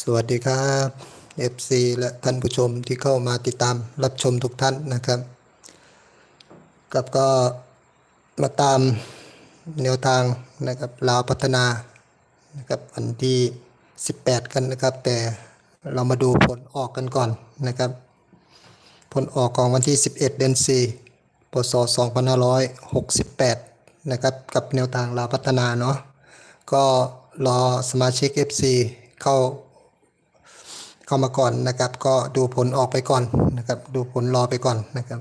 สวัสดีครับ FC และท่านผู้ชมที่เข้ามาติดตามรับชมทุกท่านนะครับ กับก็มาตามแนวทางนะครับลาวพัฒนานะครับวันที่ 18 กันนะครับ แต่เรามาดูผลออกกันก่อนนะครับ ผลออกของวันที่ 11 เดือน4พศ2568 นะครับกับแนวทางลาวพัฒนาเนาะก็รอสมาชิก FC เข้า เข้ามาก่อนนะครับ ก็ดูผลออกไปก่อนนะครับ ดูผลรอไปก่อนนะครับ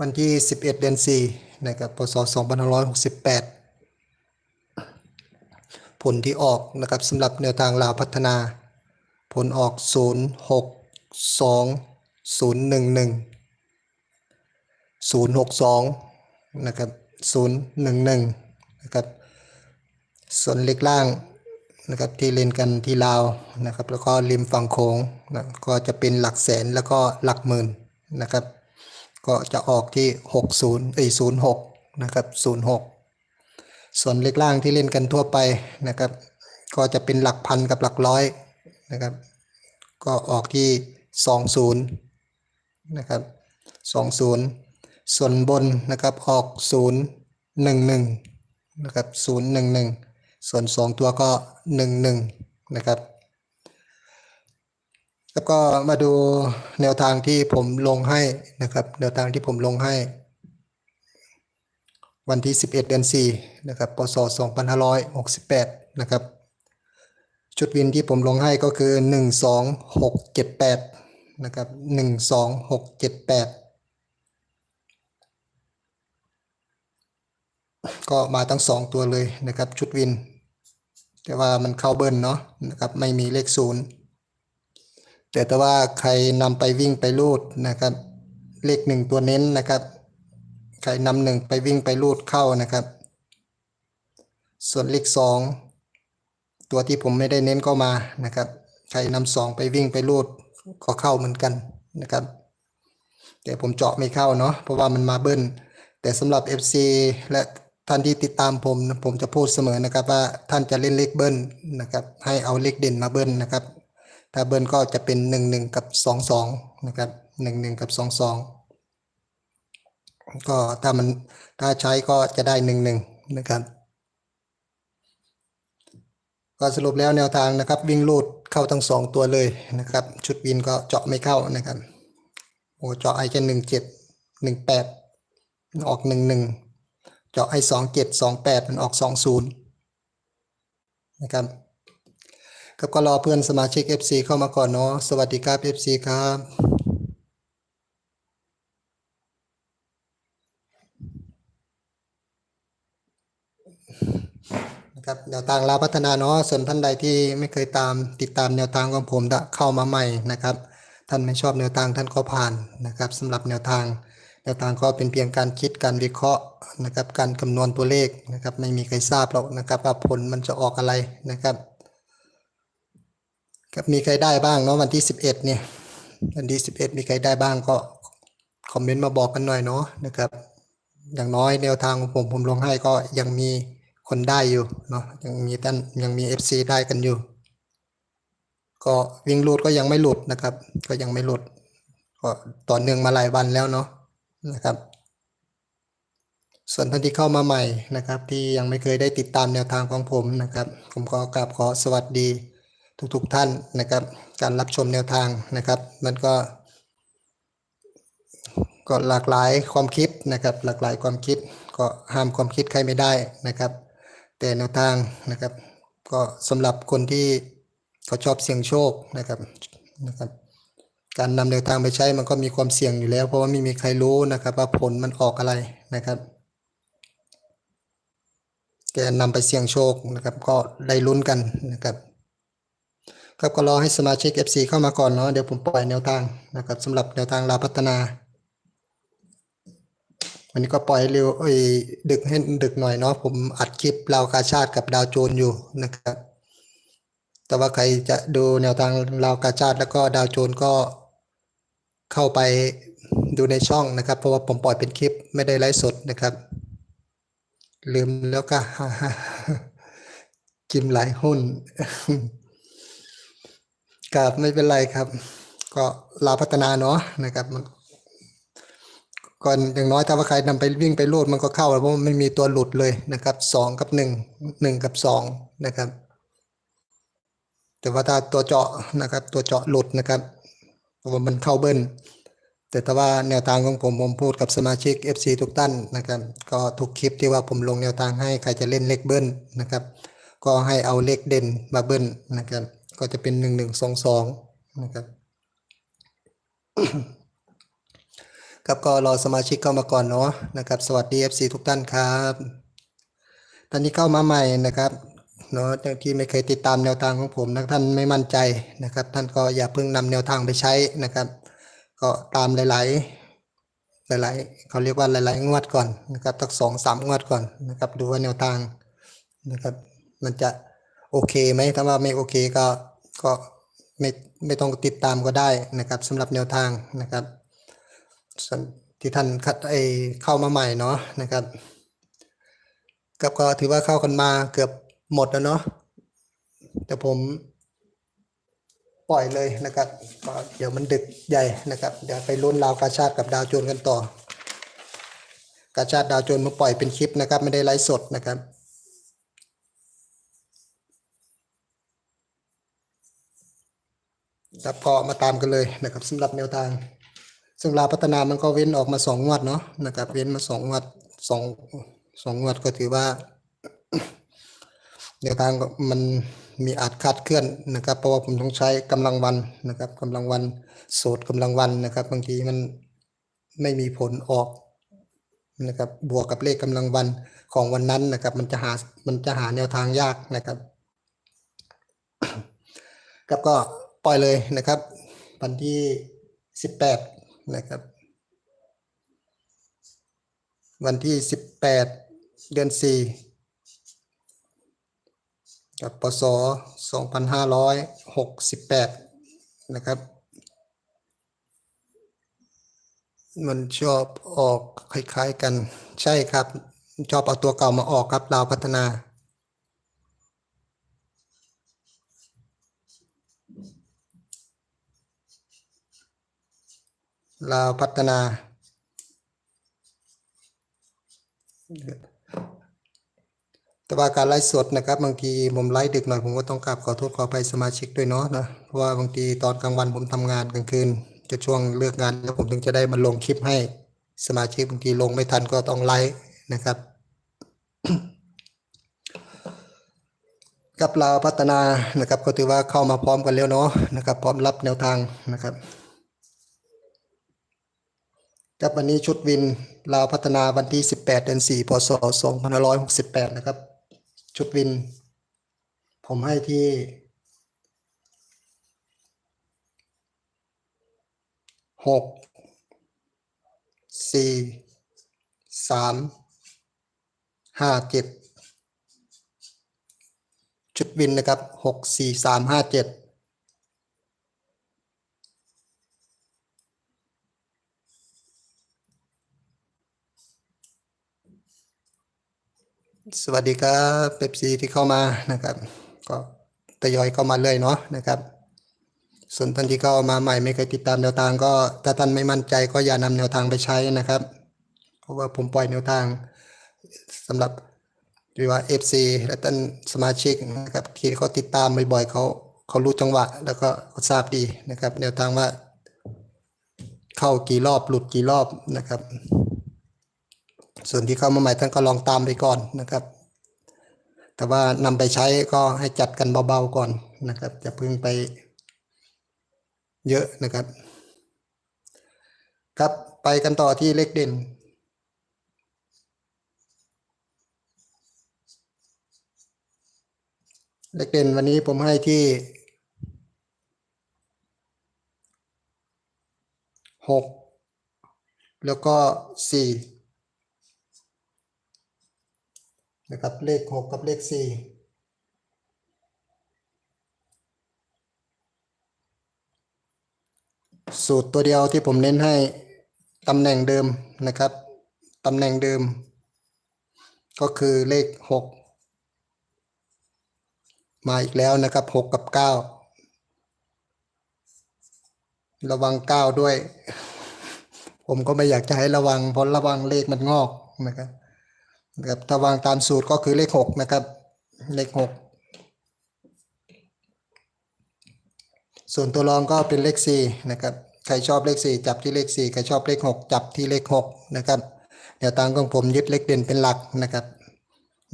วันที่ 11 เดือน4นะครับพศ2568 ผลที่ออกนะครับสำหรับแนวทางลาวพัฒนา ผลออก 0 6 2 0 1 1 0 6 2 นะครับ 0 1 1 นะครับ ส่วนเล็กล่าง นะครับที่เล่นกันที่ลาวนะครับ แล้วก็ริมฝั่งโขงนะก็จะเป็นหลักแสนแล้วก็หลักหมื่นนะครับ ก็จะออกที่ 60เอ้ย06นะครับ06 ส่วนเล็กล่างที่เล่นกันทั่วไปนะครับ ก็จะเป็นหลักพันกับหลักร้อยนะครับ ก็ออกที่ 20นะครับ20 ส่วนบนนะครับออก 011นะครับ011 ส่วน 2 ตัวก็ 11 นะครับ แล้วก็มาดูแนวทางที่ผมลงให้นะครับ แนวทางที่ผมลงให้ วันที่ 11 เดือน4นะครับพศ2568 นะครับ ชุดวินที่ผมลงให้ก็คือ 12678 นะครับ 12678ก็มาทั้ง 2 ตัวเลยนะครับ ชุดวิน แต่ว่ามันเข้าเบิ้ลเนาะนะครับไม่มีเลขศูนย์แต่แต่ว่าใครนำไปวิ่งไปรูดนะครับ เลขหนึ่งตัวเน้นนะครับ ใครนำหนึ่งไปวิ่งไปรูดเข้านะครับ ส่วนเลขสองตัวที่ผมไม่ได้เน้นก็มานะครับ ใครนำสองไปวิ่งไปรูดก็เข้าเหมือนกันนะครับ แต่ผมเจาะไม่เข้าเนาะเพราะว่ามันมาเบิ้ลแต่สำหรับ FC และ ท่านที่ติดตามผมนะผมจะพูดเสมอนะครับว่าท่านจะเล่นเลขเบิ้ลนะครับให้เอาเลขเด่นมาเบิ้ลนะครับ ถ้าเบิ้ลก็จะเป็นหนึ่งหนึ่งกับสองสองนะครับหนึ่งหนึ่งกับสองสองก็ถ้ามันถ้าใช้ก็จะได้หนึ่งหนึ่งนะครับก็สรุปแล้วแนวทางนะครับ วิ่งลูดเข้าทั้งสองตัวเลยนะครับ ชุดวินก็เจาะไม่เข้านะครับโอ้เจาะไอแค่หนึ่งเจ็ดหนึ่งแปดออกหนึ่งหนึ่ง เจาะไอสองเจ็ดสองแปดมันออกสองศูนย์นะครับครับก็รอเพื่อนสมาชิก FC เข้ามาก่อนเนาะสวัสดีครับ FC ครับนะครับแนวทางลาพัฒนาเนาะส่วนท่านใดที่ไม่เคยตามติดตามแนวทางของผมจะเข้ามาใหม่นะครับ ท่านไม่ชอบแนวทางท่านก็ผ่านนะครับสำหรับแนวทาง แนวทางก็เป็นเพียงการคิดการวิเคราะห์นะครับ การคำนวณตัวเลขนะครับ ไม่มีใครทราบหรอกนะครับว่าผลมันจะออกอะไรนะครับครับมีใครได้บ้างเนาะวันที่สิบเอ็ดเนี่ยวันที่สิบเอ็ดมีใครได้บ้างก็คอมเมนต์มาบอกกันหน่อยเนาะนะครับ อย่างน้อยแนวทางของผมผมลงให้ก็ยังมีคนได้อยู่เนาะยังมีท่านยังมีเอฟซีได้กันอยู่ ก็วิ่งหลุดก็ยังไม่หลุดนะครับ ก็ยังไม่หลุดก็ต่อเนื่องมาหลายวันแล้วเนาะ นะครับ ส่วนท่านที่เข้ามาใหม่นะครับ ที่ยังไม่เคยได้ติดตามแนวทางของผมนะครับ ผมก็กราบขอสวัสดีทุกๆท่านนะครับ การรับชมแนวทางนะครับ มันก็ก็หลากหลายความคิดนะครับ หลากหลายความคิดก็ห้ามความคิดใครไม่ได้นะครับ แต่แนวทางนะครับ ก็สำหรับคนที่เขาชอบเสี่ยงโชคนะครับนะครับ การนำแนวทางไปใช้มันก็มีความเสี่ยงอยู่แล้ว เพราะว่าไม่มีใครรู้นะครับว่าผลมันออกอะไรนะครับ แกนำไปเสี่ยงโชคนะครับ ก็ได้ลุ้นกันนะครับ ครับก็รอให้สมาชิก FC เข้ามาก่อนเนาะเดี๋ยวผมปล่อยแนวทางนะครับสำหรับแนวทางลาพัฒนาวันนี้ก็ปล่อยเร็วเอ้ยดึกให้ดึกหน่อยเนาะผมอัดคลิปลาวกาชาติกับดาวโจนอยู่นะครับ แต่ว่าใครจะดูแนวทางลาวกาชาติแล้วก็ดาวโจนก็ เข้าไปดูในช่องนะครับ เพราะว่าผมปล่อยเป็นคลิปไม่ได้ไลฟ์สดนะครับ ลืมแล้วก็กิมหลายหุ้นกับไม่เป็นไรครับ ก็ลาพัฒนาเนาะนะครับมันก่อนอย่างน้อยถ้าว่าใครนำไปวิ่งไปโลดมันก็เข้าแล้วเพราะมันไม่มีตัวหลุดเลยนะครับสองกับหนึ่งหนึ่งกับสองนะครับ แต่ว่าถ้าตัวเจาะนะครับ ตัวเจาะหลุดนะครับ ว่ามันเข้าเบิ้ลแต่ถ้าว่าแนวทางของผมผมพูดกับสมาชิก FC ทุกท่านนะครับ ก็ทุกคลิปที่ว่าผมลงแนวทางให้ใครจะเล่นเลขเบิ้ลนะครับ ก็ให้เอาเลขเด่นมาเบิ้ลนะครับ ก็จะเป็นหนึ่งหนึ่งสองสองนะครับครับก็รอสมาชิกเข้ามาก่อนเนาะนะครับ สวัสดี FC ทุกท่านครับ ตอนนี้เข้ามาใหม่นะครับ เนาะที่ไม่เคยติดตามแนวทางของผมนะท่านไม่มั่นใจนะครับ ท่านก็อย่าเพิ่งนำแนวทางไปใช้นะครับ ก็ตามหลาย ๆ หลาย ๆเขาเรียกว่าหลาย ๆ งวดก่อนนะครับตักสองสามงวดก่อนนะครับ ดูว่าแนวทางนะครับ มันจะโอเคไหมถ้าว่าไม่โอเคก็ก็ไม่ไม่ต้องติดตามก็ได้นะครับสำหรับแนวทางนะครับที่ท่านคัดไอเข้ามาใหม่เนาะนะครับกับก็ถือว่าเข้ากันมาเกือบ หมดแล้วเนาะแต่ผมปล่อยเลยนะครับก็เดี๋ยวมันดึกใหญ่นะครับ เดี๋ยวไปลุ้นราวกาชาติกับดาวโจนกันต่อ กาชาติดาวโจนมาปล่อยเป็นคลิปนะครับ ไม่ได้ไลฟ์สดนะครับครับก็มาตามกันเลยนะครับสำหรับแนวทาง ซึ่งลาพัฒนามันก็เว้นออกมาสองงวดเนาะนะครับ เว้นมาสองงวดสองสองงวดก็ถือว่า แนวทางมันมีอาจคาดเคลื่อนนะครับ เพราะว่าผมต้องใช้กำลังวันนะครับกำลังวันสูตรกำลังวันนะครับ บางทีมันไม่มีผลออกนะครับ บวกกับเลขกำลังวันของวันนั้นนะครับ มันจะหามันจะหาแนวทางยากนะครับครับก็ปล่อยเลยนะครับ วันที่สิบแปดนะครับ วันที่สิบแปดเดือนสี่ กับปศสองพันห้าร้อยหกสิบแปดนะครับ มันชอบออกคล้ายๆกันใช่ครับ ชอบเอาตัวเก่ามาออกครับลาวพัฒนาลาวพัฒนา แต่ว่าการไลฟ์สดนะครับบางทีผมไลฟ์ดึกหน่อยผมก็ต้องกราบขอโทษขออภัยสมาชิกด้วยเนาะนะเพราะว่าบางทีตอนกลางวันผมทำงานกลางคืน จะช่วงเลิกงานแล้วผมถึงจะได้มาลงคลิปให้สมาชิกบางทีลงไม่ทันก็ต้องไลฟ์นะครับ กับลาวพัฒนานะครับ ก็ถือว่าเข้ามาพร้อมกันแล้วเนาะนะครับ พร้อมรับแนวทางนะครับครับวันนี้ชุดวินลาวพัฒนาวันที่ 18 เดือน 4 พศ 2568 นะครับ ชุดวิน ผมให้ที่หกสี่สามห้าเจ็ดชุดวินนะครับหกสี่สามห้าเจ็ด สวัสดีครับเป๊ปซีที่เข้ามานะครับ ก็ทยอยเข้ามาเลยเนาะนะครับ ส่วนท่านที่เข้ามาใหม่ไม่เคยติดตามแนวทางก็ถ้าท่านไม่มั่นใจก็อย่านำแนวทางไปใช้นะครับ เพราะว่าผมปล่อยแนวทางสำหรับที่ว่า FC และท่านสมาชิกนะครับที่เขาติดตามบ่อยๆเขาเขารู้จังหวะ แล้วก็เขาทราบดีนะครับ แนวทางว่า เข้ากี่รอบหลุดกี่รอบนะครับ ส่วนที่เข้ามาใหม่ท่านก็ลองตามไปก่อนนะครับ แต่ว่านำไปใช้ก็ให้จัดกันเบาๆก่อนนะครับอย่าเพิ่งไปเยอะนะครับ ครับไปกันต่อที่เลขเด่นเลขเด่นวันนี้ผมให้ที่หกแล้วก็สี่ นะครับเลขหกกับเลขสี่สูตรตัวเดียวที่ผมเน้นให้ตำแหน่งเดิมนะครับตำแหน่งเดิม ก็คือเลขหกมาอีกแล้วนะครับหกกับเก้าระวังก้าด้วย ผมก็ไม่อยากจะให้ระวังเพราะระวังเลขมันงอกนะครับ นะครับถ้าวางตามสูตรก็คือเลขหกนะครับ เลขหกส่วนตัวรองก็เป็นเลขสี่นะครับใครชอบเลขสี่จับที่เลขสี่ใครชอบเลขหกจับที่เลขหกนะครับแนวทางของผมยึดเลขเด่นเป็นหลักนะครับ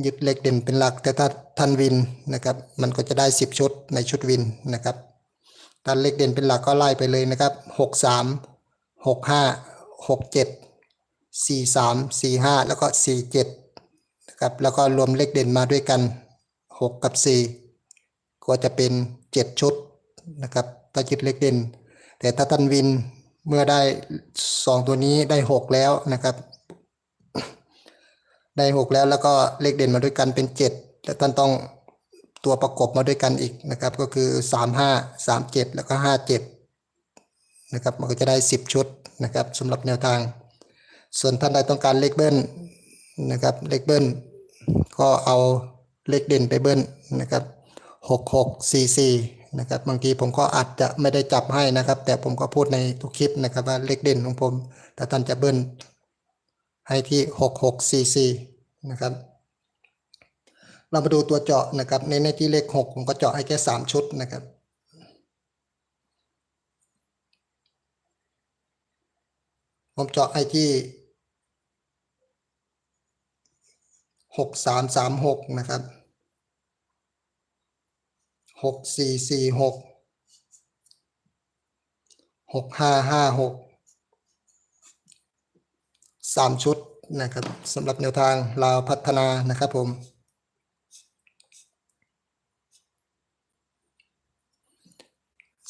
ยึดเลขเด่นเป็นหลัก แต่ถ้าทันวินนะครับ มันก็จะได้ 10 ชุดในชุดวินนะครับถ้าเลขเด่นเป็นหลักก็ไล่ไปเลยนะครับ 6 3 6 5 6 7 4 3 4 5 แล้วก็ 4 7 นะครับแล้วก็รวมเลขเด่นมาด้วยกัน 6 กับ 4 ก็จะเป็น 7 ชุดนะครับถ้ายึดเลขเด่น แต่ถ้าทันวินเมื่อได้ 2 ตัวนี้ได้ 6 แล้วนะครับ ได้หกแล้วแล้วก็เลขเด่นมาด้วยกันเป็นเจ็ดแล้วท่านต้องตัวประกบมาด้วยกันอีกนะครับ ก็คือสามห้าสามเจ็ดแล้วก็ห้าเจ็ดนะครับมันก็จะได้สิบชุดนะครับสำหรับแนวทาง ส่วนท่านใดต้องการเลขเบิ้ลนะครับเลขเบิ้ล ก็เอาเลขเด่นไปเบิ้ลนะครับหกหกสี่สี่นะครับบางทีผมก็อาจจะไม่ได้จับให้นะครับ แต่ผมก็พูดในทุกคลิปนะครับว่าเลขเด่นของผมถ้าท่านจะเบิ้ลให้ที่6644นะครับ เรามาดูตัวเจาะนะครับในในที่เลข6ผมก็เจาะให้แค่3ชุดนะครับผมเจาะให้ที่ 6336นะครับ6446 6556สามชุดนะครับสำหรับแนวทางลาวพัฒนานะครับผม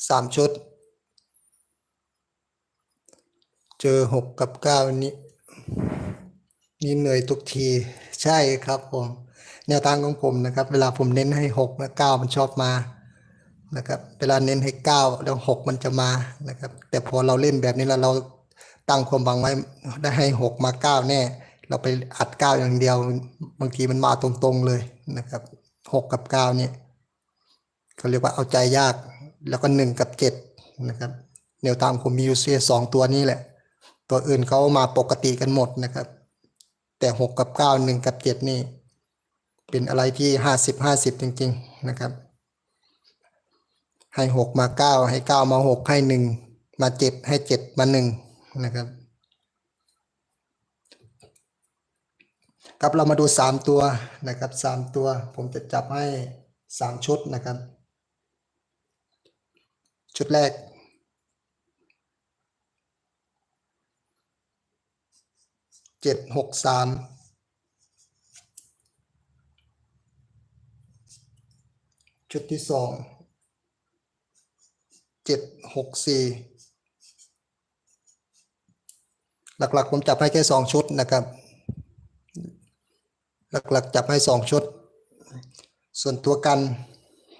สามชุด เจอหกกับเก้านี้ นี่เหนื่อยทุกทีใช่ครับผม แนวทางของผมนะครับ เวลาผมเน้นให้หกและเก้ามันชอบมานะครับ เวลาเน้นให้เก้าแล้วหกมันจะมานะครับ แต่พอเราเล่นแบบนี้แล้วเราตั้งความหวังไว้ได้ให้หกมาเก้าแน่ เราไปอัดเก้าอย่างเดียว บางทีมันมาตรงๆเลยนะครับหกกับเก้าเนี่ยเขาเรียกว่าเอาใจยากแล้วก็หนึ่งกับเจ็ดนะครับแนวทางผมมีอยู่เสียสองตัวนี้แหละ ตัวอื่นเขามาปกติกันหมดนะครับ แต่หกกับเก้าหนึ่งกับเจ็ดนี่ เป็นอะไรที่ห้าสิบห้าสิบจริง ๆ นะครับ ให้หกมาเก้าให้เก้ามาหกให้หนึ่งมาเจ็ดให้เจ็ดมาหนึ่งนะครับครับเรามาดูสามตัวนะครับสามตัวผมจะจับให้สามชุดนะครับ ชุดแรก เจ็ดหกสามชุดที่สองเจ็ดหกสี่หลักๆ ผมจับให้แค่สองชุดนะครับ หลักๆ จับให้สองชุด ส่วนตัวกัน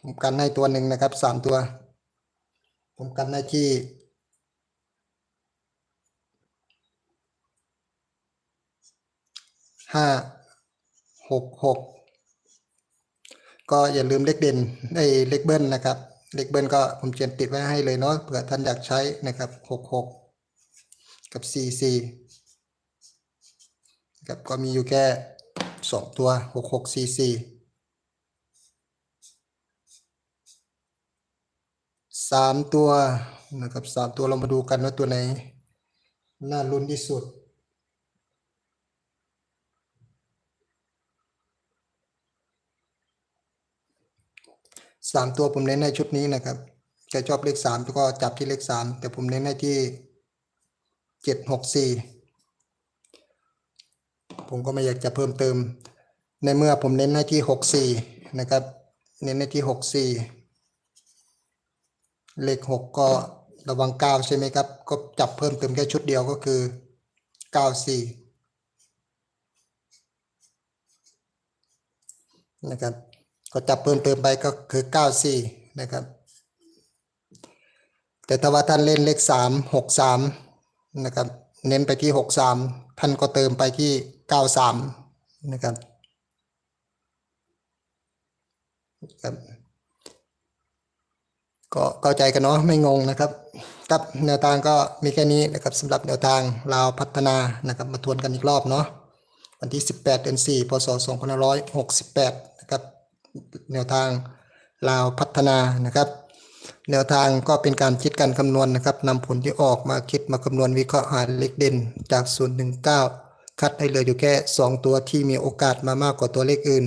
ผมกันให้ตัวหนึ่งนะครับสามตัว ผมกันให้ที่ ห้าหกหกก็อย่าลืมเลขเด่นไอ้เลขเบิ้ลนะครับ เลขเบิ้ลก็ผมเขียนติดไว้ให้เลยเนาะเผื่อท่านอยากใช้นะครับหกหกกับสี่สี่ครับก็มีอยู่แค่สองตัวหกหกสี่สี่สามตัวนะครับสามตัวเรามาดูกันว่าตัวไหนน่าลุ้นที่สุด สามตัวผมเน้นในชุดนี้นะครับใครชอบเลขสามก็จับที่เลขสามแต่ผมเน้นให้ที่เจ็ดหกสี่ผมก็ไม่อยากจะเพิ่มเติม ในเมื่อผมเน้นให้ที่หกสี่นะครับ เน้นให้ที่หกสี่เลขหกก็ระวังเก้าใช่ไหมครับ ก็จับเพิ่มเติมแค่ชุดเดียวก็คือเก้าสี่นะครับ ก็จับเพิ่มเติมไปก็คือ94นะครับ แต่ถ้าว่าท่านเล่นเลข3 63นะครับ เน้นไปที่63ท่านก็เติมไปที่93นะครับครับก็เข้าใจกันเนาะไม่งงนะครับกับแนวทางก็มีแค่นี้นะครับสำหรับแนวทางลาวพัฒนานะครับมาทวนกันอีกรอบเนาะวันที่ 18 เดือน4พศ2568นะครับ แนวทางลาวพัฒนานะครับ แนวทางก็เป็นการคิดการคำนวณนะครับนำผลที่ออกมาคิดมาคำนวณวิเคราะห์หาเลขเด่นจาก 0 1 9 คัดให้เหลืออยู่แค่ 2 ตัวที่มีโอกาสมามากกว่าตัวเลขอื่น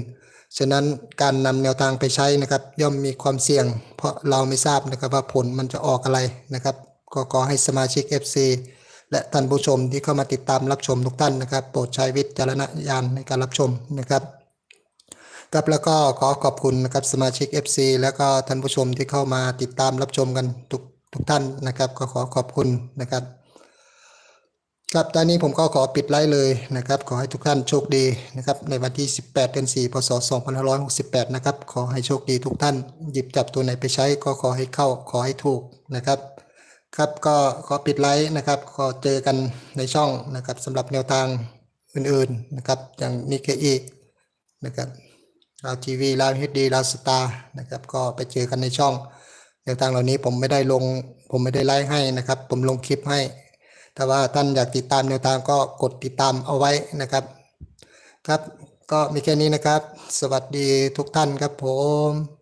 ฉะนั้นการนำแนวทางไปใช้นะครับ ย่อมมีความเสี่ยง เพราะเราไม่ทราบนะครับว่าผลมันจะออกอะไรนะครับก็ขอให้สมาชิก FC และท่านผู้ชมที่เข้ามาติดตามรับชมทุกท่านนะครับ โปรดใช้วิจารณญาณในการรับชมนะครับ ครับแล้วก็ขอขอบคุณนะครับสมาชิก FC แล้วก็ท่านผู้ชมที่เข้ามาติดตามรับชมกันทุกทุกท่านนะครับ ก็ขอขอบคุณนะครับครับตอนนี้ผมก็ขอปิดไลฟ์เลยนะครับ ขอให้ทุกท่านโชคดีนะครับ ในวันที่ 18 เดือน 4 พศ 2568 นะครับ ขอให้โชคดีทุกท่าน หยิบจับตัวไหนไปใช้ก็ขอให้เข้าขอให้ถูกนะครับ ครับก็ขอปิดไลฟ์นะครับ ขอเจอกันในช่องนะครับสำหรับแนวทางอื่นๆนะครับ อย่างนิเคอีนะครับ ลาวทีวีลาวเฮดดีลาวสตาร์นะครับก็ไปเจอกันในช่องแนวทางเหล่านี้ผมไม่ได้ลง ผมไม่ได้ไลฟ์ให้นะครับ ผมลงคลิปให้ แต่ว่าท่านอยากติดตามแนวทางก็กดติดตามเอาไว้นะครับ ครับ ก็มีแค่นี้นะครับ สวัสดีทุกท่านครับผม